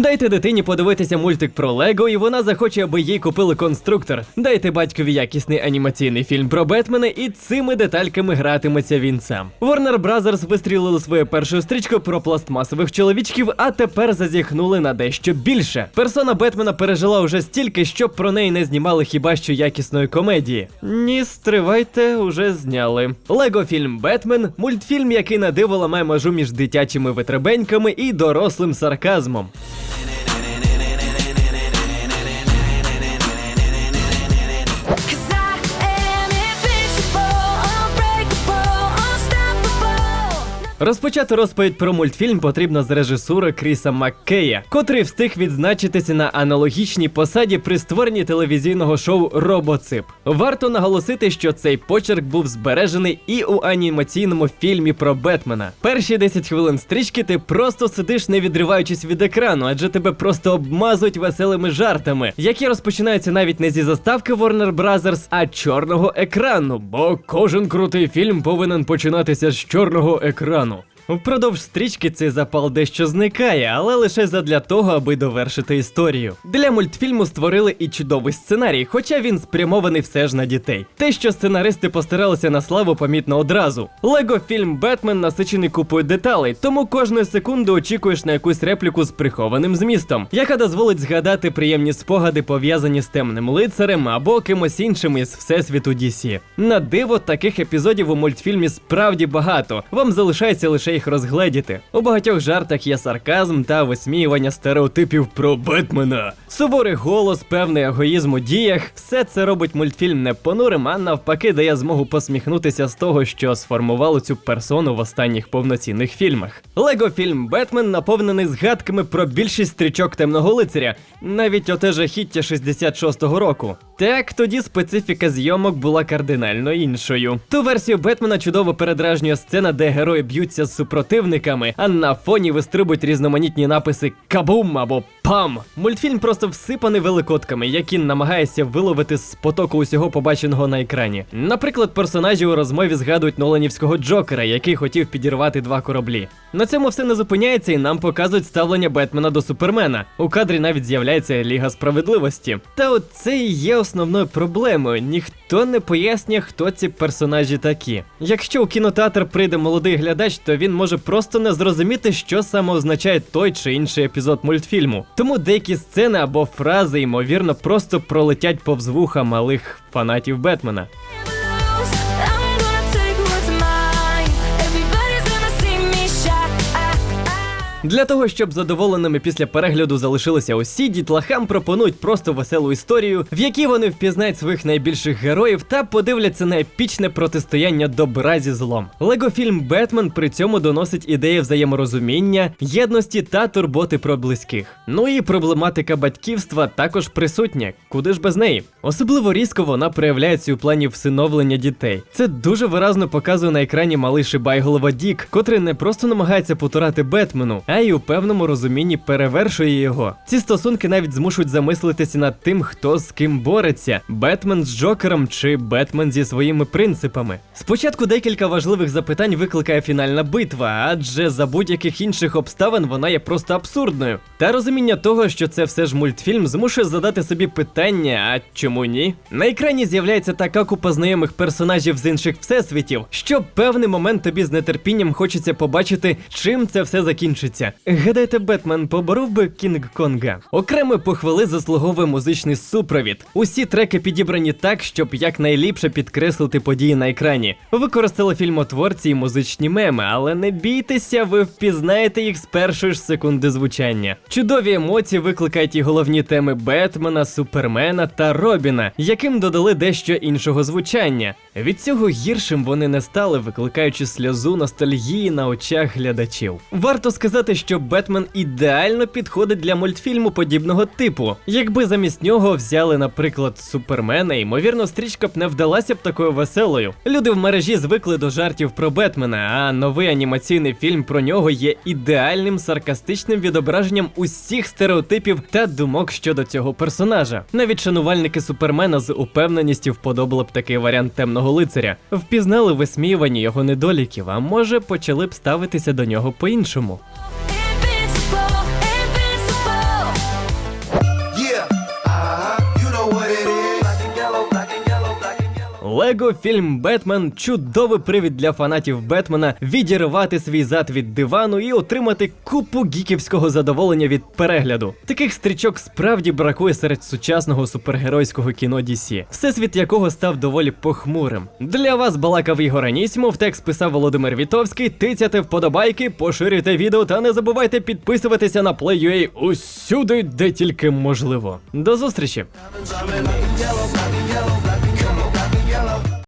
Дайте дитині подивитися мультик про Лего, і вона захоче, аби їй купили конструктор. Дайте батькові якісний анімаційний фільм про Бетмена, і цими детальками гратиметься він сам. Warner Brothers вистрілили свою першу стрічку про пластмасових чоловічків, а тепер зазіхнули на дещо більше. Персона Бетмена пережила уже стільки, щоб про неї не знімали хіба що якісної комедії. Ні, стривайте, уже зняли. Лего фільм Бетмен мультфільм, який на диво ламає межу між дитячими витребеньками і дорослим сарказмом. Розпочати розповідь про мультфільм потрібно з режисури Кріса Маккея, котрий встиг відзначитися на аналогічній посаді при створенні телевізійного шоу Робоцип. Варто наголосити, що цей почерк був збережений і у анімаційному фільмі про Бетмена. Перші 10 хвилин стрічки ти просто сидиш, не відриваючись від екрану, адже тебе просто обмазують веселими жартами, які розпочинаються навіть не зі заставки Warner Brothers, а чорного екрану. Бо кожен крутий фільм повинен починатися з чорного екрану. Впродовж стрічки цей запал дещо зникає, але лише задля того, аби довершити історію. Для мультфільму створили і чудовий сценарій, хоча він спрямований все ж на дітей. Те, що сценаристи постаралися на славу, помітно одразу. Лего фільм Бетмен насичений купою деталей, тому кожної секунди очікуєш на якусь репліку з прихованим змістом, яка дозволить згадати приємні спогади, пов'язані з темним лицарем або кимось іншим із всесвіту DC. На диво, таких епізодів у мультфільмі справді багато. Вам залишається лише їх розгледіти. У багатьох жартах є сарказм та висміювання стереотипів про Бетмена. Суворий голос, певний егоїзм у діях. Все це робить мультфільм не понурим, а навпаки, дає змогу посміхнутися з того, що сформувало цю персону в останніх повноцінних фільмах. Лего фільм Бетмен наповнений згадками про більшість стрічок темного лицаря, навіть оте жахіття 66-го року. Так, тоді специфіка зйомок була кардинально іншою. Ту версію Бетмена чудово передражнює сцена, де герої б'ються з супротивниками, а на фоні вистрибують різноманітні написи Кабум або Пам. Мультфільм просто всипаний великотками, які намагається виловити з потоку усього побаченого на екрані. Наприклад, персонажі у розмові згадують Ноланівського Джокера, який хотів підірвати два кораблі. На цьому все не зупиняється, і нам показують ставлення Бетмена до Супермена. У кадрі навіть з'являється Ліга справедливості. Та от це і є основною проблемою. Ніхто не пояснює, хто ці персонажі такі. Якщо у кінотеатр прийде молодий глядач, то він може просто не зрозуміти, що саме означає той чи інший епізод мультфільму. Тому деякі сцени або фрази, ймовірно, просто пролетять повз вуха малих фанатів Бетмена. Для того, щоб задоволеними після перегляду залишилися усі, дітлахам пропонують просто веселу історію, в якій вони впізнають своїх найбільших героїв та подивляться на епічне протистояння добра зі злом. Лего-фільм Бетмен при цьому доносить ідеї взаєморозуміння, єдності та турботи про близьких. Ну і проблематика батьківства також присутня, куди ж без неї. Особливо різко вона проявляється у плані всиновлення дітей. Це дуже виразно показує на екрані малий Шибайголова Дік, котрий не просто намагається потурати Бетмену, а й у певному розумінні перевершує його. Ці стосунки навіть змушують замислитися над тим, хто з ким бореться: Бетмен з Джокером чи Бетмен зі своїми принципами. Спочатку декілька важливих запитань викликає фінальна битва, адже за будь-яких інших обставин вона є просто абсурдною. Та розуміння того, що це все ж мультфільм, змушує задати собі питання, а чому ні? На екрані з'являється така купа знайомих персонажів з інших всесвітів, що певний момент тобі з нетерпінням хочеться побачити, чим це все закінчиться. Гадаєте, Бетмен поборов би Кінг Конга? Окремої похвали заслуговує музичний супровід. Усі треки підібрані так, щоб якнайліпше підкреслити події на екрані. Використали фільмотворці і музичні меми, але не бійтеся, ви впізнаєте їх з першої ж секунди звучання. Чудові емоції викликають і головні теми Бетмена, Супермена та Робіна, яким додали дещо іншого звучання. Від цього гіршим вони не стали, викликаючи сльозу ностальгії на очах глядачів. Варто сказати, що Бетмен ідеально підходить для мультфільму подібного типу. Якби замість нього взяли, наприклад, Супермена, ймовірно, стрічка б не вдалася б такою веселою. Люди в мережі звикли до жартів про Бетмена, а новий анімаційний фільм про нього є ідеальним саркастичним відображенням усіх стереотипів та думок щодо цього персонажа. Навіть шанувальники Супермена з упевненістю вподобали б такий варіант темного лицаря. Впізнали висміювання його недоліків, а може почали б ставитися до нього по-іншому. Лего фільм Бетмен чудовий привід для фанатів Бетмена відірвати свій зад від дивану і отримати купу гіківського задоволення від перегляду. Таких стрічок справді бракує серед сучасного супергеройського кіно DC, всесвіт якого став доволі похмурим. Для вас балакав Ігор Анісімов, текст писав Володимир Вітовський. Тицяте вподобайки, поширюйте відео та не забувайте підписуватися на Play.ua усюди, де тільки можливо. До зустрічі!